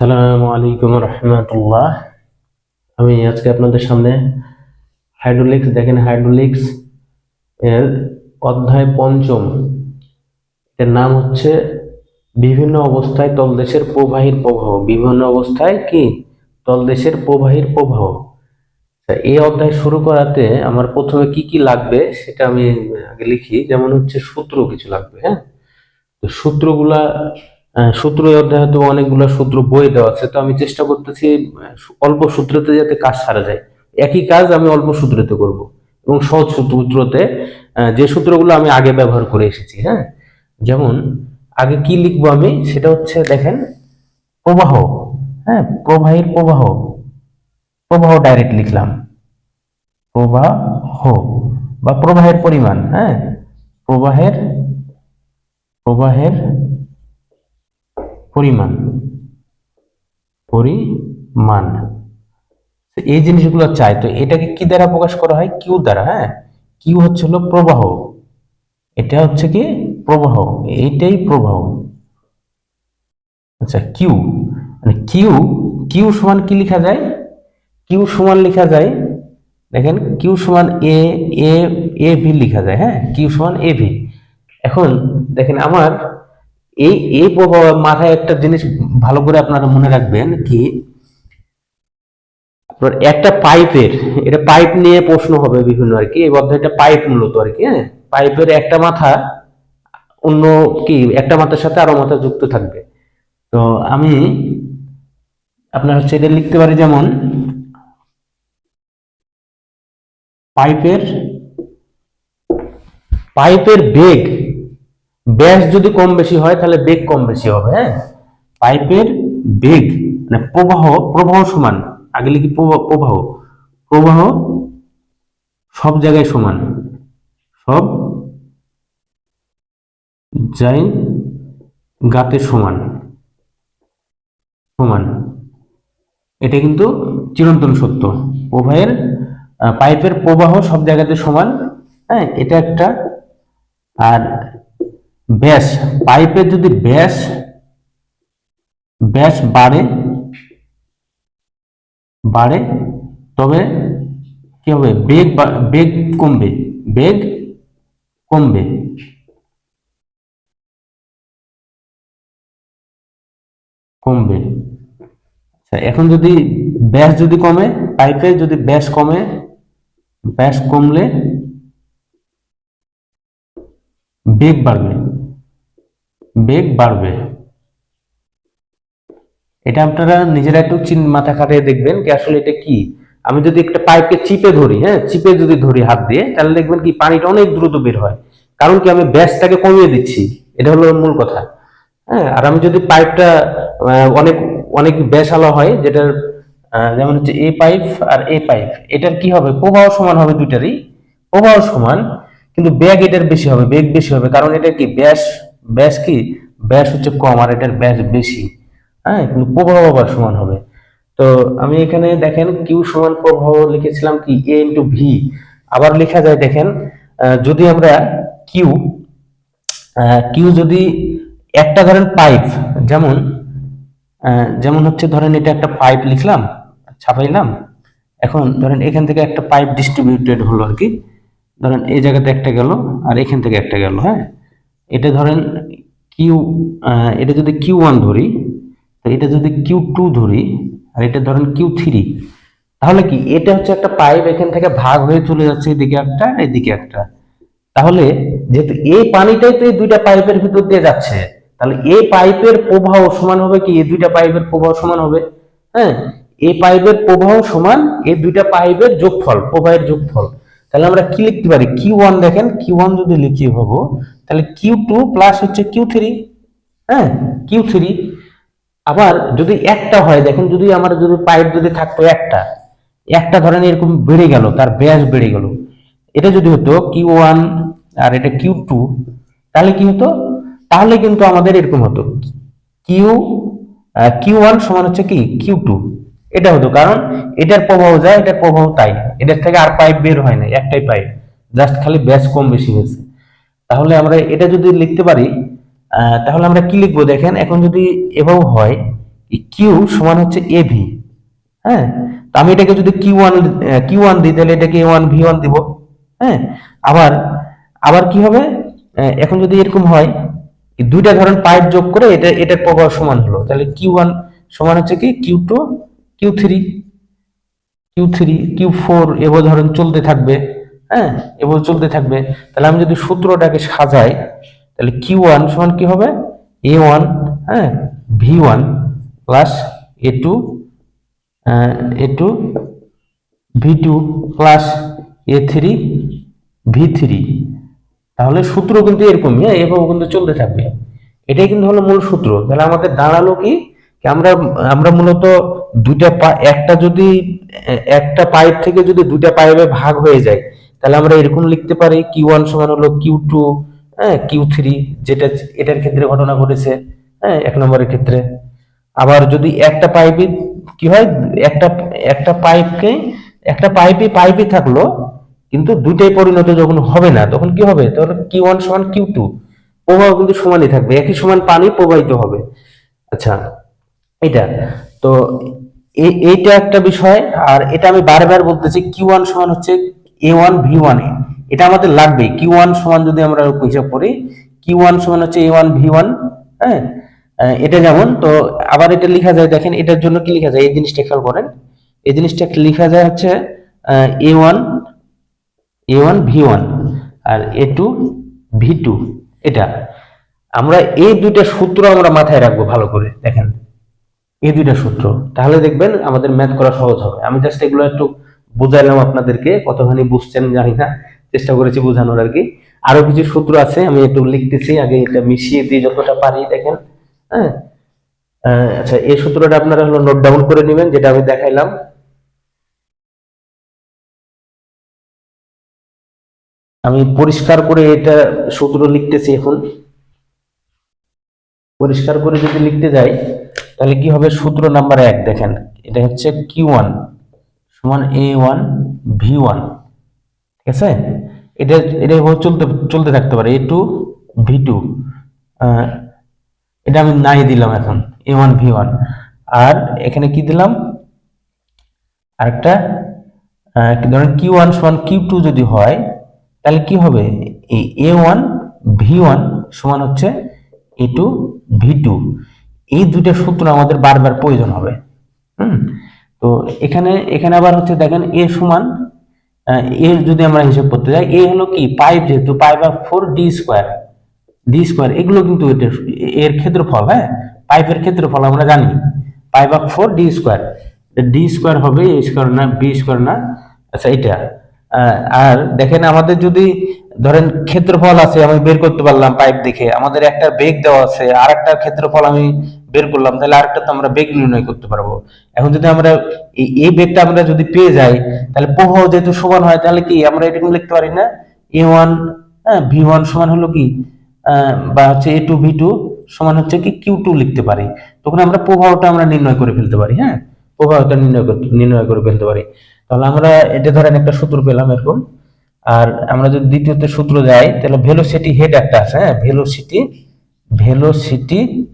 সালামু আলাইকুম রহমতুল্লাহ। আমি আজকে আপনাদের সামনে হাইড্রোলিক্স, দেখেন হাইড্রোলিক্স এর অধ্যায় পঞ্চম। এর নাম হচ্ছে বিভিন্ন অবস্থায় তলদেশের প্রবাহীর প্রবাহ। বিভিন্ন অবস্থায় কি? তলদেশের প্রবাহীর প্রবাহ। এই অধ্যায় শুরু করাতে আমার প্রথমে কি কি লাগবে সেটা আমি আগে লিখি। যেমন হচ্ছে সূত্র কিছু লাগবে হ্যাঁ? তো সূত্রগুলা সূত্র অধ্যায়ে তো অনেকগুলো সূত্র বই দেওয়া আছে। তো আমি চেষ্টা করতেছি অল্প সূত্রতে যাতে কাজ সারা যায়। একই কাজ আমি অল্প সূত্রতে করব এবং সহজ সূত্রতে যে সূত্রগুলো আমি আগে ব্যবহার করে এসেছি হ্যাঁ? যেমন, আগে কি লিখব আমি? সেটা হচ্ছে, দেখেন, প্রবাহ হ্যাঁ? প্রবাহের প্রবাহ। প্রবাহ ডাইরেক্ট লিখলাম। প্রবাহ বা প্রবাহের পরিমাণ হ্যাঁ? প্রবাহের প্রবাহের পরিমাণ। পরিমাণ। এই জিনিসগুলো চাই। তো এটাকে কি দ্বারা প্রকাশ করা হয়? কিউ দ্বারা হ্যাঁ? কিউ হচ্ছে হলো প্রবাহ। এটা হচ্ছে কি? প্রবাহ। এইটাই প্রবাহ। আচ্ছা কিউ। মানে কিউ কিউ সমান কি লেখা যায়? কিউ সমান লেখা যায়, দেখেন, কিউ সমান এ এ এ ভি লেখা যায় হ্যাঁ? কিউ সমান এ ভি। এখন, দেখেন, আমার এই এই মাথায় একটা জিনিস ভালো করে আপনারা মনে রাখবেন কি, আপনার একটা পাইপের, এটা পাইপ নিয়ে প্রশ্ন হবে বিভিন্ন আর কি, এই অধ্যায়টা পাইপ মূলত আর কি হ্যাঁ? পাইপের একটা মাথা, অন্য কি, একটা মাথার সাথে আরও মাথা যুক্ত থাকবে। তো আমি আপনার হচ্ছে এটা লিখতে পারি যেমন, পাইপের পাইপের বেগ ব্যাস যদি কম বেশি হয়, তাহলে বেগ কম বেশি হবে হ্যাঁ? পাইপের বেগ মানে প্রবাহ প্রবাহ সমান। আগে লিখি প্রবাহ। প্রবাহ সব জায়গায় সমান। সব যাই গাতে সমান। সমান। এটা কিন্তু চিরন্তন সত্য। প্রবাহের পাইপের প্রবাহ সব জায়গাতে সমান হ্যাঁ? এটা একটা। আর ব্যাস, পাইপের যদি ব্যাস ব্যাস বাড়ে বাড়ে, তবে কি হবে? বেগ বেগ কমবে বেগ কমবে। কমবে। আচ্ছা এখন যদি ব্যাস যদি কমে, পাইপের যদি ব্যাস কমে, ব্যাস কমলে বেগ বাড়বে। বেগ বাড়বে। এটা আপনারা নিজেরা একটু চিন, মাথা খাটিয়ে দেখবেন কি আসলে এটা কি। আমি যদি একটা পাইপকে চিপে ধরি হ্যাঁ চিপে যদি ধরি হাত দিয়ে, তাহলে দেখবেন কি পানিটা অনেক দ্রুত বের হয়। কারণ কি আমি ব্যাসটাকে কমিয়ে দিচ্ছি। এটা হলো মূল কথা। হ্যাঁ আর আমি যদি পাইপটা অনেক অনেক ব্যাসালো হয়, যেটার যেমন হচ্ছে এ পাইপ আর এ পাইপ, এটার কি হবে? প্রবাহ সমান হবে দুইটারই। প্রবাহ সমান, কিন্তু ব্যাগ এটার বেশি হবে, বেগ বেশি হবে। কারণ এটা কি? ব্যাস ব্যাস কি? ব্যাস হচ্ছে কম আর এটার ব্যাস বেশি। হ্যাঁ কিন্তু প্রবাহ আবার সমান হবে। তো আমি এখানে দেখেন কিউ সমান প্রবাহ লিখেছিলাম কি? এ ইন্টু ভি আবার লেখা যায় দেখেন যদি আমরা কিউ কিউ যদি একটা ধরেন পাইপ, যেমন যেমন হচ্ছে ধরেন এটা একটা পাইপ লিখলাম, ছাপাইলাম। এখন ধরেন এখান থেকে একটা পাইপ ডিস্ট্রিবিউটেড হলো আর কি। ধরেন এই জায়গাতে একটা গেল আর এখান থেকে একটা গেল হ্যাঁ? এটা ধরেন কিউ এটা যদি কিউ ওয়ান ধরি এটা যদি কিউ টু ধরি, আর এটা ধরেন কিউ থ্রি তাহলে কি এটা হচ্ছে একটা পাইপ এখান থেকে ভাগ হয়ে চলে যাচ্ছে এদিকে একটা এদিকে একটা। তাহলে যেহেতু এই পানিটাই তো এই দুইটা পাইপের ভিতর দিয়ে যাচ্ছে, তাহলে এই পাইপের প্রবাহ সমান হবে কি? এই দুইটা পাইপের প্রবাহ সমান হবে। হ্যাঁ এই পাইপের প্রবাহ সমান এই দুইটা পাইপের যোগফল, প্রবাহের যোগফল। তাহলে আমরা কি লিখতে পারি? কিউ ওয়ান দেখেন কিউ ওয়ান যদি লিখি ভাবো তাহলে কিউ টু প্লাস হচ্ছে কিউ থ্রি হ্যাঁ? কিউ থ্রি আবার যদি একটা হয়, দেখেন, যদি আমার যদি পাইপ যদি থাকতো একটা একটা ধরেন এরকম বেড়ে গেল, তার ব্যাস বেড়ে গেল। এটা যদি হতো কিউ ওয়ান আর এটা কিউ টু তাহলে কি হতো? তাহলে কিন্তু আমাদের এরকম হতো। কিউ কিউ ওয়ান সমান হচ্ছে কি? কিউ টু এটা হতো, কারণ এটার প্রভাব যায়, এটার প্রভাব তাই এটার থেকে আর পাইপ বের হয় না, একটাই পাইপ জাস্ট খালি ব্যাস কম বেশি হয়েছে। তাহলে আমরা এটা যদি লিখতে পারি তাহলে আমরা কি লিখব দেখেন, এখন যদি এভাবে হয় কিউ সমান হচ্ছে এ ভি হ্যাঁ? তো আমি এটাকে যদি কিউ ওয়ান কিউ ওয়ান দিই, তাহলে এটাকে ওয়ান ভি ওয়ান দিব হ্যাঁ? আবার আবার কি হবে? এখন যদি এরকম হয় দুইটা ধরেন পাইপ যোগ করে এটা এটার প্রবাহ সমান হলো, তাহলে কিউ ওয়ান সমান হচ্ছে কি? Q two Q three Q three Q four এবার ধরেন চলতে থাকবে। হ্যাঁ এভাবে চলতে থাকবে। তাহলে আমি যদি সূত্রটাকে সাজাই, তাহলে কিউ ওয়ান সমান কি হবে? এ ওয়ান হ্যাঁ V one plus A two A two V two plus A three V three তাহলে সূত্র কিন্তু এরকমই হ্যাঁ এভাবে কিন্তু চলতে থাকবে। এটাই কিন্তু হলো মূল সূত্র। তাহলে আমাদের দাঁড়াল কি? কি আমরা আমরা মূলত দুইটা একটা যদি, একটা পাইপ থেকে যদি দুইটা পাইপে ভাগ হয়ে যায় তাহলে আমরা এরকম লিখতে পারি কিউ ওয়ান সমান হলো কিউ টু হ্যাঁ কিউ থ্রি যেটা এটার ক্ষেত্রে ঘটনা ঘটেছে হ্যাঁ এক নম্বরের ক্ষেত্রে। আবার যদি একটা পাইপে কি হয়, একটা একটা পাইপকে, একটা পাইপে পাইপে থাকল, কিন্তু দুইটাই পরিণত যখন হবে না, তখন কি হবে? তখন কিউ ওয়ান সমান কিউ টু প্রবাহ কিন্তু সমানই থাকবে, একই সমান পানি প্রবাহিত হবে। আচ্ছা এটা তো এইটা একটা বিষয়, আর এটা আমি বারবার বলতেছি কিউ ওয়ান সমান হচ্ছে এ ওয়ান ভি ওয়ান এটা আমাদের লাগবে। কিউ ওয়ান সমান যদি আমরা হিসাব করি কিউ ওয়ান সমান হচ্ছে এ ওয়ান ভি ওয়ান হ্যাঁ? এটা যেমন, তো আবার এটা লেখা যায়, দেখেন এটার জন্য কি লেখা যায়? এই জিনিসটা খেয়াল করেন। এই জিনিসটা লেখা যায় হচ্ছে A one A one V one R A two V two এটা। আমরা এই দুইটা সূত্র আমরা মাথায় রাখব ভালো করে, দেখেন। এই দুইটা সূত্র। তাহলে দেখবেন আমাদের ম্যাথ করা সহজ হবে। আমি জাস্ট এগুলো একটু বুঝাইলাম আপনাদেরকে, কতখানি বুঝছেন জানি না, চেষ্টা করেছি বোঝানোর আর কি। আরও কিছু সূত্র আছে, আমি একটু লিখতেছি আগে এটা মিশিয়ে দিই যতটা পারি দেখেন হ্যাঁ? আচ্ছা এই সূত্রটা আপনারা হলো নোট ডাউন করে নেবেন, যেটা আমি দেখাইলাম। আমি পরিষ্কার করে এটা সূত্র লিখতেছি এখন। পরিষ্কার করে যদি লিখতে যাই, তাহলে কি হবে? সূত্র নাম্বার এক, দেখেন, এটা হচ্ছে কিউ ওয়ান সমান এ ওয়ান ভি ওয়ান ঠিক আছে? এটা এটা এভাবে চলতে চলতে থাকতে পারে এ টু ভি টু এটা আমি নাই দিলাম এখন এ ওয়ান ভি ওয়ান আর এখানে কি দিলাম? আরেকটা ধরেন কিউ ওয়ান সমান কিউ টু যদি হয়, তাহলে কি হবে? এই এ ওয়ান ভি ওয়ান সমান হচ্ছে এ টু ভি টু এই দুইটা সূত্র আমাদের বারবার প্রয়োজন হবে, হুম? তো এখানে এখানে আবার হচ্ছে দেখেন এ সমান এ যদি আমরা হিসাব করতে যাই, এ হলো কি? পাইপ যেহেতু, pipe of four D square D square, এগুলো কিন্তু এটা এর ক্ষেত্রফল হ্যাঁ? পাইপের ক্ষেত্রফল আমরা জানি। Pipe of four D square D square হবে এ স্কোয়ার না বি স্কোয়ার না আচ্ছা এটা। আর দেখেন আমাদের যদি ধরেন ক্ষেত্রফল আছে, আমি বের করতে পারলাম পাইপ দেখে, আমাদের একটা বেগ দেওয়া আছে আর একটা ক্ষেত্রফল আমি বের করলাম, তাহলে আরেকটা তো আমরা বেগ নির্ণয় করতে পারব। এখন যদি আমরা এই- বেগটা আমরা যদি পেয়ে যাই, তাহলে প্রবাহ যেহেতু সমান হয়, তাহলে কি আমরা এরকম লিখতে পারি না? এ ওয়ান ভি ওয়ান সমান হলো কি? বা হচ্ছে এ টু ভি টু সমান হচ্ছে কি? কিউ টু লিখতে পারি। তখন আমরা প্রবাহটা আমরা নির্ণয় করে ফেলতে পারি হ্যাঁ? প্রবাহটা নির্ণয় নির্ণয় করে ফেলতে পারি। তাহলে আমরা এটা ধরেন একটা সূত্র পেলাম এরকম। আর আমরা যদি দ্বিতীয়তে সূত্র যাই, তাহলে ভেলোসিটি হেড একটা আছে হ্যাঁ? ভেলোসিটি ভেলোসিটি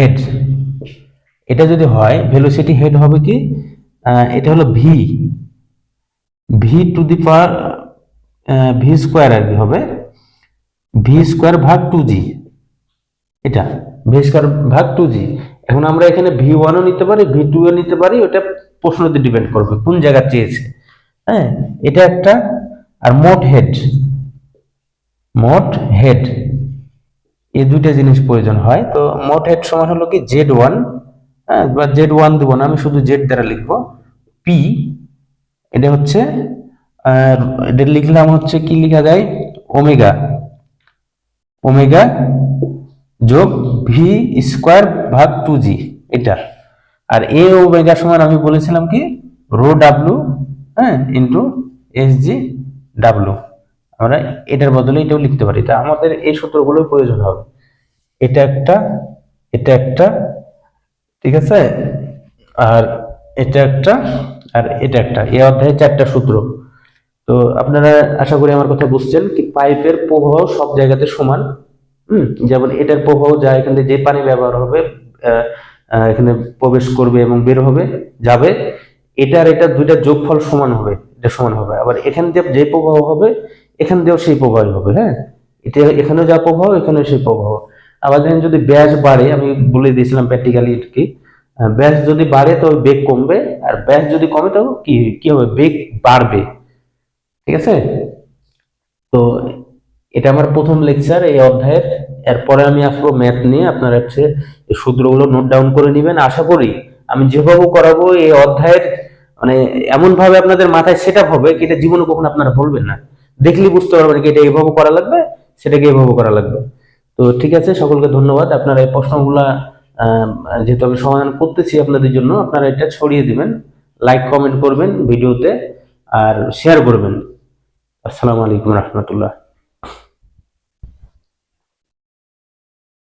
হেড এটা যদি হয় ভেলোসিটি হেড হবে কি? এটা হলো V V to the power V square আর কি হবে? ভি স্কোয়ার ভাগ টু জি এটা ভি স্কোয়ার ভাগ টু জি এখন আমরা এখানে ভি ওয়ানও নিতে পারি ভি টু ও নিতে পারি, ওটা প্রশ্নতে ডিপেন্ড করবে, কোন জায়গা চেয়েছে। হ্যাঁ এটা একটা, আর মোট হেড মোট হেড এই দুইটা জিনিস প্রয়োজন হয়। তো মোট হেড সমান হলো কি জেড ওয়ান হ্যাঁ বা জেড ওয়ান দেবো না, আমি শুধু জেড দ্বারা লিখব। পি এটা হচ্ছে এটা লিখলাম হচ্ছে কি লেখা যায়? ওমেগা। ওমেগা যোগ ভি স্কোয়ার ভাগ টু জি এটা। আর এ ওমেগা সমান আমি বলেছিলাম কি? রো ডাব্লু হ্যাঁ ইন্টু এস জি ডাব্লু আমরা এটার বদলে এটাও লিখতে পারি। তা আমাদের এই সূত্রগুলোর প্রয়োজন হবে। এটা একটা এটা একটা, ঠিক আছে? আর এটা একটা, আর এটা একটা। এই অধ্যায়ে চারটা সূত্র। তো আপনারা আশা করি আমার কথা বুঝছেন কি পাইপের প্রবাহ সব জায়গাতে সমান। হুম? যেমন এটার প্রবাহ যা এখান যে পানি ব্যবহার হবে এখানে প্রবেশ করবে এবং বের হবে, যাবে এটা আর এটা দুইটা যোগফল সমান হবে, এটা সমান হবে। আবার এখান যে প্রবাহ হবে এখান দিয়েও সেই প্রবাহই হবে হ্যাঁ? এটা এখানেও যা প্রবাহ, এখানেও সেই প্রবাহ। আবার দেখেন যদি ব্যাস বাড়ে, আমি বলে দিয়েছিলাম প্র্যাকটিক্যালি কি ব্যাস যদি বাড়ে তবে বেগ কমবে, আর ব্যাস যদি কমে তবে কি কি হবে? বেগ বাড়বে। ঠিক আছে? তো এটা আমার প্রথম লেকচার এই অধ্যায়ের। এরপরে আমি আসব ম্যাথ নিয়ে, আপনারা হচ্ছে সূত্রগুলো নোট ডাউন করে নেবেন। আশা করি আমি যেভাবে করাবো এই অধ্যায়ের মানে এমন ভাবে আপনাদের মাথায় সেট হবে এটা জীবনে কখনো আপনারা বলবেন না। দেখলেই বুঝতে পারবেন কি এটা এভাবে করা লাগবে, সেটাকে এভাবে করা লাগবে। তো ঠিক আছে, সকলকে ধন্যবাদ। আপনারা এই প্রশ্নগুলা যেহেতু আমি সমাধান করতেছি আপনাদের জন্য, আপনারা এটা ছড়িয়ে দিবেন লাইক কমেন্ট করবেন ভিডিওতে, আর শেয়ার করবেন। আসসালামু আলাইকুম রহমতুল্লাহ।